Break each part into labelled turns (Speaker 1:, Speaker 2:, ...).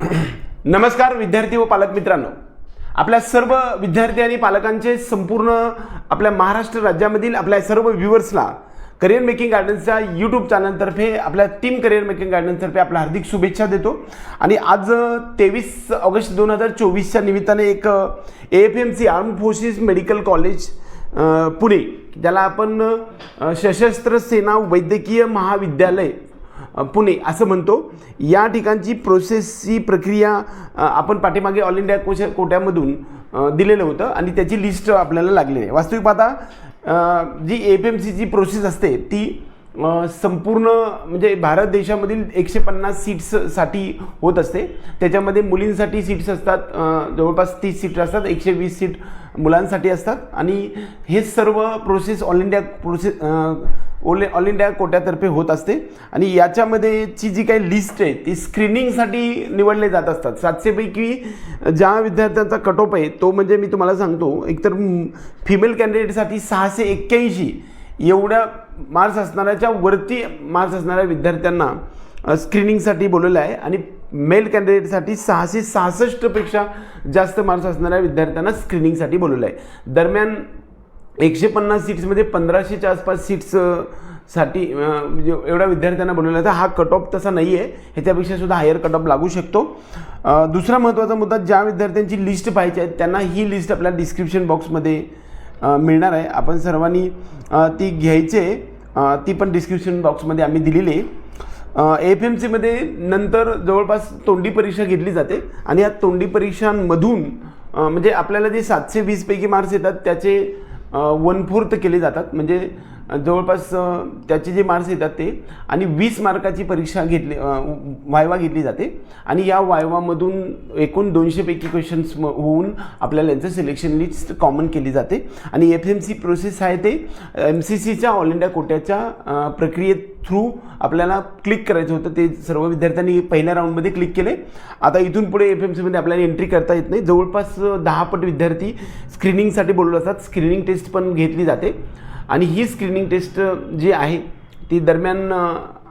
Speaker 1: नमस्कार विद्यार्थी व पालक मित्रांनो. आपल्या सर्व विद्यार्थी आणि पालकांचे संपूर्ण आपल्या महाराष्ट्र राज्यामधील आपल्या सर्व व्ह्युअर्सला करिअर मेकिंग गार्डन्सच्या यूट्यूब चॅनलतर्फे आपल्या टीम करिअर मेकिंग गार्डन्सतर्फे आपल्या हार्दिक शुभेच्छा देतो. आणि आज तेवीस ऑगस्ट दोन हजार चोवीसच्या निमित्ताने एक A F M C arm forces medical college Pune ज्याला आपण सशस्त्र सेना वैद्यकीय महाविद्यालय पुणे असं म्हणतो. या ठिकाणची प्रोसेसची प्रक्रिया आपण पाठीमागे ऑल इंडिया कोश कोट्यामधून दिलेलं होतं आणि त्याची लिस्ट आपल्याला लागलेली आहे. वास्तविक पाहता जी जी एफ एम सीची प्रोसेस असते ती संपूर्ण म्हणजे भारत देशामधील एकशे पन्नास सीट्ससाठी होत असते. त्याच्यामध्ये मुलींसाठी सीट्स असतात जवळपास तीस सीट असतात एकशे वीस सीट मुलांसाठी असतात. आणि हे सर्व प्रोसेस ऑल इंडिया प्रोसेस ओले ऑल इंडिया कोट्यातर्फे होत असते. आणि याच्यामध्येची जी काही लिस्ट आहे ती स्क्रीनिंगसाठी निवडले जात असतात. सातशेपैकी ज्या विद्यार्थ्यांचा कट ऑफ आहे तो म्हणजे मी तुम्हाला सांगतो एकतर फिमेल कॅन्डिडेटसाठी सहाशे एक्क्याऐंशी एवढ्या मार्क्स असणाऱ्याच्या वरती मार्क्स असणाऱ्या विद्यार्थ्यांना स्क्रीनिंगसाठी बोलवलं आहे. आणि मेल कॅन्डिडेटसाठी सहाशे सहासष्टपेक्षा जास्त मार्क्स असणाऱ्या विद्यार्थ्यांना स्क्रीनिंगसाठी बोलवलं आहे. दरम्यान एकशे पन्नास सीट्समध्ये पंधराशेच्या आसपास सीट्ससाठी म्हणजे एवढ्या विद्यार्थ्यांना बनवला तर हा कट ऑफ तसा नाही आहे ह्याच्यापेक्षा सुद्धा हायर कट ऑफ लागू शकतो. दुसरा महत्त्वाचा मुद्दा ज्या विद्यार्थ्यांची लिस्ट पाहिजे आहे त्यांना ही लिस्ट आपल्या डिस्क्रिप्शन बॉक्समध्ये मिळणार आहे. आपण सर्वांनी ती घ्यायची. आहे ती पण डिस्क्रिप्शन बॉक्समध्ये आम्ही दिलेली आहे. एफ एम सीमध्ये नंतर जवळपास तोंडी परीक्षा घेतली जाते आणि या तोंडी परीक्षांमधून म्हणजे आपल्याला जे सातशे वीसपैकी मार्क्स येतात त्याचे वन फोर्थ केले जातात. म्हणजे जवळपास त्याचे जे मार्क्स येतात ते आणि वीस मार्काची परीक्षा घेतली वायवा घेतली जाते. आणि या वायवामधून एकूण दोनशेपैकी क्वेश्चन्स होऊन आपल्याला यांचं सिलेक्शन लिस्ट कॉमन केली जाते. आणि एफ एम सी प्रोसेस आहे ते एम सी सीच्या ऑल इंडिया कोट्याच्या प्रक्रियेत थ्रू आपल्याला क्लिक करायचं होतं. ते सर्व विद्यार्थ्यांनी पहिल्या राऊंडमध्ये क्लिक केले. आता इथून पुढे एफ एम सीमध्ये आपल्याला एंट्री करता येत नाही. जवळपास दहा पट विद्यार्थी स्क्रीनिंगसाठी बोललो असतात स्क्रीनिंग टेस्ट पण घेतली जाते. आणि ही स्क्रीनिंग टेस्ट जी आहे ती दरम्यान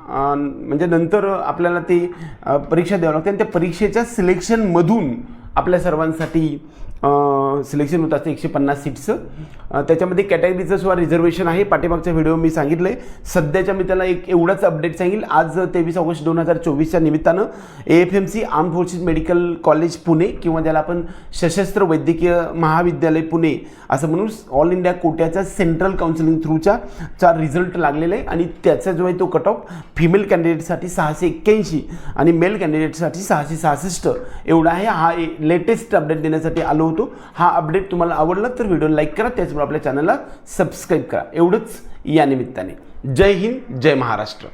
Speaker 1: म्हणजे नंतर आपल्याला ती परीक्षा द्यावी लागते आणि त्या परीक्षेच्या सिलेक्शनमधून आपल्या सर्वांसाठी सिलेक्शन होत असते एकशे पन्नास सीट्सचं त्याच्यामध्ये कॅटेगरीचं सुद्धा रिझर्वेशन आहे. पाठीमागच्या व्हिडिओ मी सांगितलं आहे सध्याच्या मी त्याला एक एवढाच अपडेट सांगेल. आज तेवीस ऑगस्ट दोन हजार चोवीसच्या निमित्तानं A F M C arm forces medical college Pune किंवा ज्याला आपण सशस्त्र वैद्यकीय महाविद्यालय पुणे असं म्हणून ऑल इंडिया कोट्याच्या सेंट्रल काउन्सिलिंग थ्रूच्या चा रिझल्ट लागलेला आहे. आणि त्याचा जो आहे तो कट ऑफ फिमेल कॅन्डिडेटसाठी सहाशे एक्क्याऐंशी आणि मेल कॅन्डिडेटसाठी सहाशे सहासष्ट. एवढा आहे. हा लेटेस्ट अपडेट देण्यासाठी आलो होतो. हा अपडेट तुम्हाला आवडला तर व्हिडिओ लाईक करा त्याचबरोबर आपल्या चॅनलला सबस्क्राईब करा. एवढंच या निमित्ताने. जय हिंद जय महाराष्ट्र.